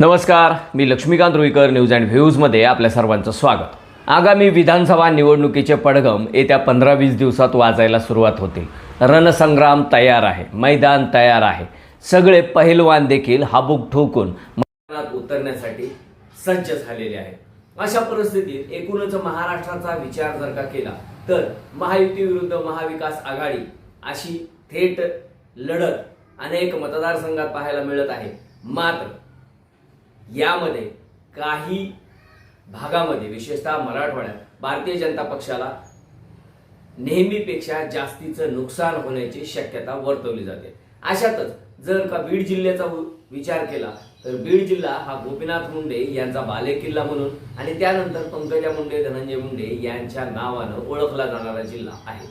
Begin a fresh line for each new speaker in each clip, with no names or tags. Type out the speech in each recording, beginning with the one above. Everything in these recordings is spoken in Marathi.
नमस्कार मी लक्ष्मीकांत रुईकर न्यूज अँड व्ह्यूजमध्ये आपल्या सर्वांचं स्वागत. आगामी विधानसभा निवडणुकीचे पडघम येत्या पंधरा वीस दिवसात वाजायला सुरुवात होतील. रणसंग्राम तयार आहे मैदान तयार आहे. सगळे पहिलवान देखील हाबूक ठोकून मैदानात उतरण्यासाठी सज्ज झालेले आहेत. अशा परिस्थितीत एकूणच महाराष्ट्राचा विचार जर का केला तर महायुती विरुद्ध महाविकास आघाडी अशी थेट लढत अनेक मतदारसंघात पाहायला मिळत आहे. मात्र यामध्ये काही भागामध्ये विशेषतः मराठवाड्यात भारतीय जनता पक्षाला नेहमीपेक्षा जास्तीचं नुकसान होण्याची शक्यता वर्तवली जाते. अशातच जर का बीड जिल्ह्याचा विचार केला तर बीड जिल्हा हा गोपीनाथ मुंडे यांचा बालेकिल्ला म्हणून आणि त्यानंतर पंकजा मुंडे धनंजय मुंडे यांच्या नावानं ओळखला जाणारा जिल्हा आहे.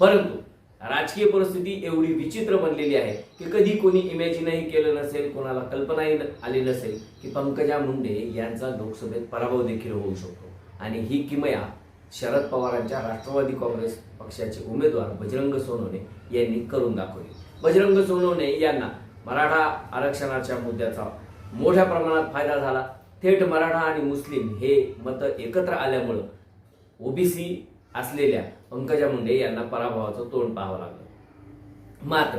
परंतु राजकीय परिस्थिती एवढी विचित्र बनलेली आहे की कधी कोणी इमॅजिनही केलं नसेल कोणाला कल्पनाही न- आली नसेल की पंकजा मुंडे यांचा लोकसभेत पराभव देखील होऊ शकतो. आणि ही किमया शरद पवारांच्या राष्ट्रवादी काँग्रेस पक्षाचे उमेदवार बजरंग सोनवणे यांनी करून दाखवली. बजरंग सोनवणे यांना मराठा आरक्षणाच्या मुद्द्याचा मोठ्या प्रमाणात फायदा झाला. थेट मराठा आणि मुस्लिम हे मतं एकत्र आल्यामुळं ओबीसी असलेल्या पंकजा मुंडे यांना पराभवाचं तोंड पाहावं लागलं. मात्र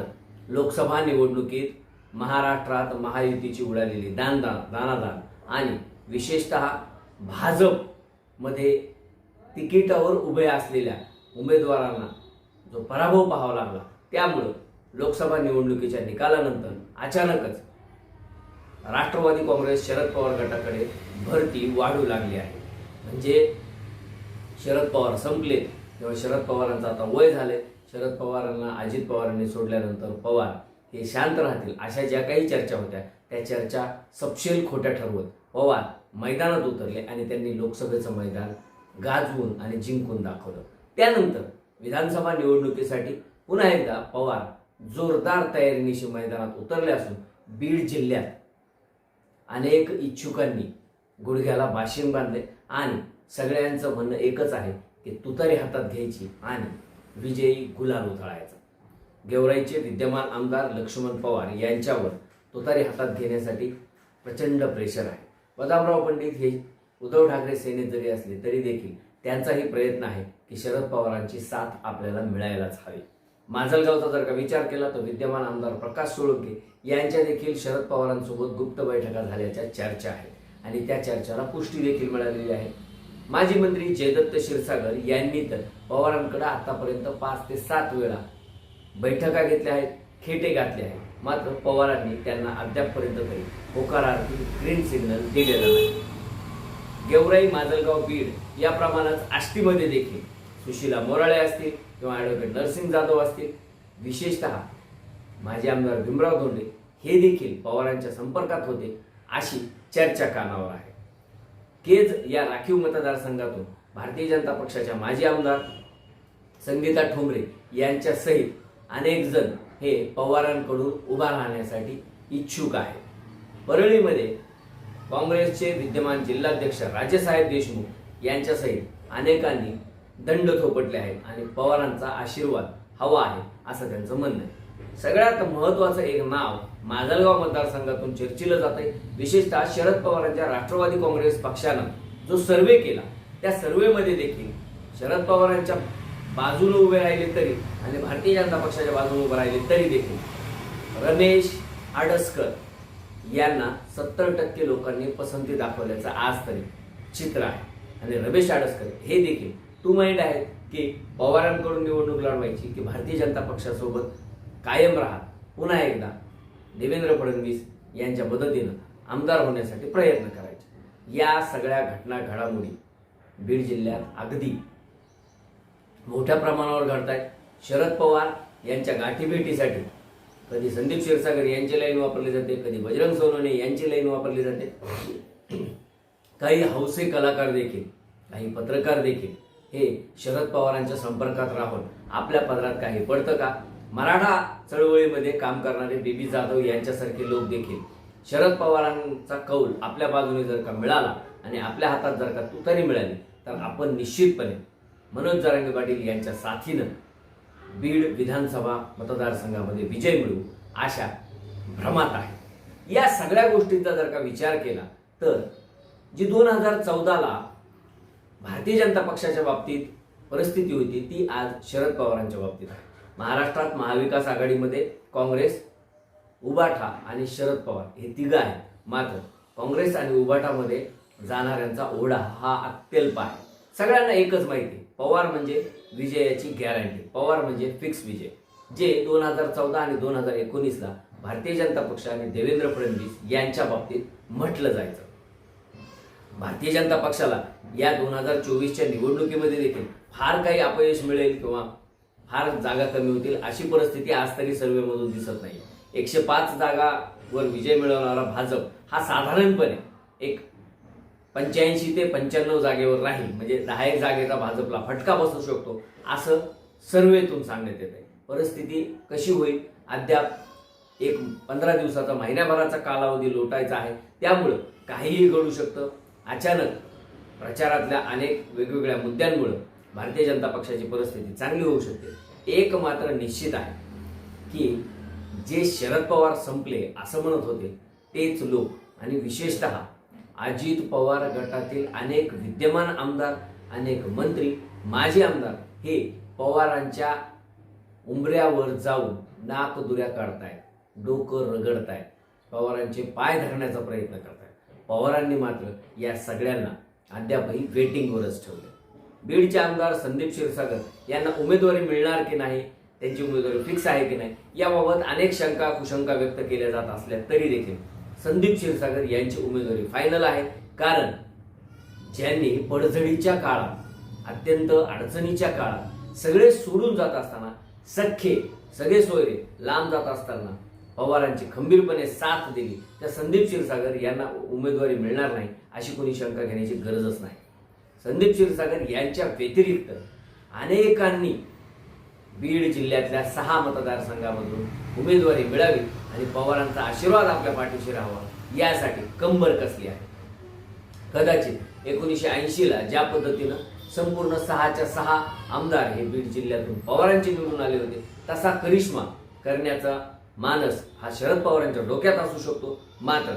लोकसभा निवडणुकीत महाराष्ट्रात महायुतीची उडालेली दानदान दानादान आणि विशेषतः भाजपमध्ये तिकिटावर उभे असलेल्या उमेदवारांना जो पराभव पाहावा लागला त्यामुळं लोकसभा निवडणुकीच्या निकालानंतर अचानकच राष्ट्रवादी काँग्रेस शरद पवार गटाकडे भरती वाढू लागली आहे. म्हणजे शरद पवार संपलेत. तेव्हा शरद पवारांचं आता वय झाले शरद पवारांना अजित पवारांनी सोडल्यानंतर पवार हे शांत राहतील अशा ज्या काही चर्चा होत्या त्या चर्चा सपशेल खोट्या ठरवत पवार मैदानात उतरले आणि त्यांनी लोकसभेचं मैदान गाजवून आणि जिंकून दाखवलं. त्यानंतर विधानसभा निवडणुकीसाठी पुन्हा एकदा पवार जोरदार तयारीनिशी मैदानात उतरले असून बीड जिल्ह्यात अनेक इच्छुकांनी गुडघ्याला बाशिंग बांधले आणि सगळ्यांचं म्हणणं एकच आहे की तुतारी हातात घ्यायची आणि विजयी गुलाल उधळायचा. गेवराईचे विद्यमान आमदार लक्ष्मण पवार यांच्यावर तुतारी हातात घेण्यासाठी प्रचंड प्रेशर आहे. बदामराव पंडित हे उद्धव ठाकरे सेनेत जरी असले तरी देखील त्यांचाही प्रयत्न आहे की शरद पवारांची साथ आपल्याला मिळायलाच हवी. माजलगावचा जर का विचार केला तर विद्यमान आमदार प्रकाश सोळंके यांच्या देखील शरद पवारांसोबत गुप्त बैठका झाल्याच्या चर्चा आहेत. आणि त्या चर्चाला पुष्टी देखील मिळालेली आहे. माजी मंत्री जयदत्त क्षीरसागर यांनी तर पवारांकडे आतापर्यंत पाच ते सात वेळा बैठका घेतल्या आहेत खेटे घातले आहेत. मात्र पवारांनी त्यांना अद्यापपर्यंत काही होकारार्थी ग्रीन सिग्नल दिलेला नाही. गेवराई माजलगाव बीड या प्रमाणात आष्टीमध्ये देखील सुशीला मोराळे असतील किंवा ॲडव्होकेट नरसिंग जाधव असतील. विशेषतः माजी आमदार भीमराव धोंडे हे देखील पवारांच्या संपर्कात होते अशी चर्चा कानावर आहे. केज या राखीव मतदारसंघातून भारतीय जनता पक्षाच्या माजी आमदार संगीता ठोंबरे यांच्यासहित अनेक जण हे पवारांकडून उभा राहण्यासाठी इच्छुक आहेत. परळीमध्ये काँग्रेसचे विद्यमान जिल्हाध्यक्ष राजेसाहेब देशमुख यांच्यासहित अनेकांनी दंड थोपटले आहेत आणि पवारांचा आशीर्वाद हवा आहे असं त्यांचं म्हणणं आहे. सगळ्यात महत्वाचं एक नाव माजलगाव मतदारसंघातून चर्चिलं जात आहे विशेषतः शरद पवारांच्या राष्ट्रवादी काँग्रेस पक्षानं जो सर्वे केला त्या सर्वेमध्ये देखील शरद पवारांच्या बाजूने उभे राहिले तरी आणि भारतीय जनता पक्षाच्या बाजूने उभे राहिले तरी देखील रमेश आडसकर यांना सत्तर टक्के लोकांनी पसंती दाखवल्याचं आज तरी चित्र आहे. आणि रमेश आडसकर हे देखील टू माइंड आहेत की पवारांकडून निवडणूक लढवायची की भारतीय जनता पक्षासोबत कायम राहा. पुन्हा एकदा देवेंद्र फडणवीस यांच्या मदतीनं आमदार होण्यासाठी प्रयत्न करायचे. या सगळ्या घटना घडामोडी बीड जिल्ह्यात अगदी मोठ्या प्रमाणावर घडत आहेत शरद पवार यांच्या गाठीभेटीसाठी कधी संदीप क्षीरसागर यांची लाईन वापरली जाते कधी बजरंग सोनवणे यांची लाईन वापरली जाते. काही हौसे कलाकार देखील काही पत्रकार देखील हे शरद पवारांच्या संपर्कात राहून आपल्या पदरात काही पडतं का? मराठा चळवळीमध्ये काम करणारे बीबी जाधव यांच्यासारखे लोक देखील शरद पवारांचा कौल आपल्या बाजूने जर का मिळाला आणि आपल्या हातात जर का तुतारी मिळाली तर आपण निश्चितपणे मनोज जरांगे पाटील यांच्या साथीनं बीड विधानसभा मतदारसंघामध्ये विजय मिळू अशा भ्रमात आहे. या सगळ्या गोष्टींचा जर का विचार केला तर जी दोन हजार चौदाला भारतीय जनता पक्षाच्या बाबतीत परिस्थिती होती ती आज शरद पवारांच्या बाबतीत आहे. महाराष्ट्रात महाविकास आघाडीमध्ये काँग्रेस उबाठा आणि शरद पवार हे तिघं आहेत. मात्र काँग्रेस आणि उबाठामध्ये जाणाऱ्यांचा ओढा हा अत्यल्प आहे. सगळ्यांना एकच माहिती आहे, पवार म्हणजे विजयाची गॅरंटी पवार म्हणजे फिक्स विजय. जे दोन हजार चौदा आणि दोन हजार एकोणीसला भारतीय जनता पक्ष आणि देवेंद्र फडणवीस यांच्या बाबतीत म्हटलं जायचं. भारतीय जनता पक्षाला या दोन हजार चोवीसच्या निवडणुकीमध्ये देखील फार काही अपयश मिळेल किंवा फार जागा कमी होतील. अशी परिस्थिती आज तरी सर्वेमधून दिसत नाही. एकशे पाच जागावर विजय मिळवणारा भाजप हा साधारणपणे एक पंच्याऐंशी ते पंच्याण्णव जागेवर राहील. म्हणजे दहा एक जागेचा भाजपला फटका बसू शकतो असं सर्वेतून सांगण्यात येत आहे परिस्थिती कशी होईल? अद्याप एक पंधरा दिवसाचा महिन्याभराचा कालावधी लोटायचा आहे. त्यामुळं काहीही घडू शकतं. अचानक प्रचारातल्या अनेक वेगवेगळ्या मुद्द्यांमुळं भारतीय जनता पक्षाची परिस्थिती चांगली होऊ शकते. एक मात्र निश्चित आहे की जे शरद पवार संपले असं म्हणत होते तेच लोक आणि विशेषतः अजित पवार गटातील अनेक विद्यमान आमदार अनेक मंत्री माजी आमदार हे पवारांच्या उंबऱ्यावर जाऊन नाक दुऱ्या काढतायत डोकं रगडतायत पवारांचे पाय धरण्याचा प्रयत्न करतायत. पवारांनी मात्र या सगळ्यांना अद्यापही वेटिंगवरच ठेवले बीडचे आमदार संदीप क्षीरसागर यांना उमेदवारी मिळणार की नाही त्यांची उमेदवारी फिक्स आहे की नाही याबाबत अनेक शंका कुशंका व्यक्त केल्या जात असल्या तरी देखील संदीप क्षीरसागर यांची उमेदवारी फायनल आहे. कारण ज्यांनी पडझडीच्या काळात अत्यंत अडचणीच्या काळात सगळे सोडून जात असताना सख्खे सगळे सोयरे लांब जात असताना पवारांची खंबीरपणे साथ दिली त्या संदीप क्षीरसागर यांना उमेदवारी मिळणार नाही अशी कोणी शंका घेण्याची गरजच नाही. संदीप क्षीरसागर यांच्या व्यतिरिक्त अनेकांनी बीड जिल्ह्यातल्या सहा मतदारसंघामधून उमेदवारी मिळावी आणि पवारांचा आशीर्वाद आपल्या पाठीशी राहावा यासाठी कंबर कसली आहे? कदाचित एकोणीसशे ऐंशीला ज्या पद्धतीनं संपूर्ण सहाच्या सहा आमदार हे बीड जिल्ह्यातून पवारांचे निवडून आले होते तसा करिश्मा करण्याचा मानस हा शरद पवारांच्या डोक्यात असू शकतो. मात्र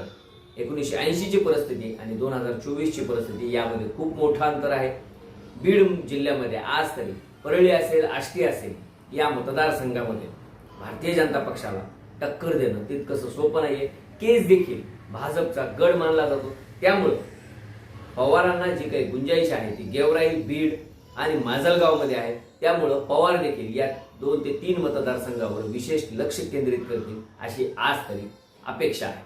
एकोणीसशे ऐंशीची परिस्थिती आणि दोन हजार चोवीसची परिस्थिती यामध्ये खूप मोठं अंतर आहे. बीड जिल्ह्यामध्ये आज तरी परळी असेल आष्टी असेल या मतदारसंघामध्ये भारतीय जनता पक्षाला टक्कर देणं तितकंसं सोपं नाहीये. केस देखील भाजपचा गड मानला जातो. त्यामुळं पवारांना जी काही गुंजाईश आहे ती गेवराई बीड आणि माजलगावमध्ये आहे. त्यामुळं पवार देखील या दोन ते तीन मतदारसंघावर विशेष लक्ष केंद्रित करतील अशी आज तरी अपेक्षा आहे.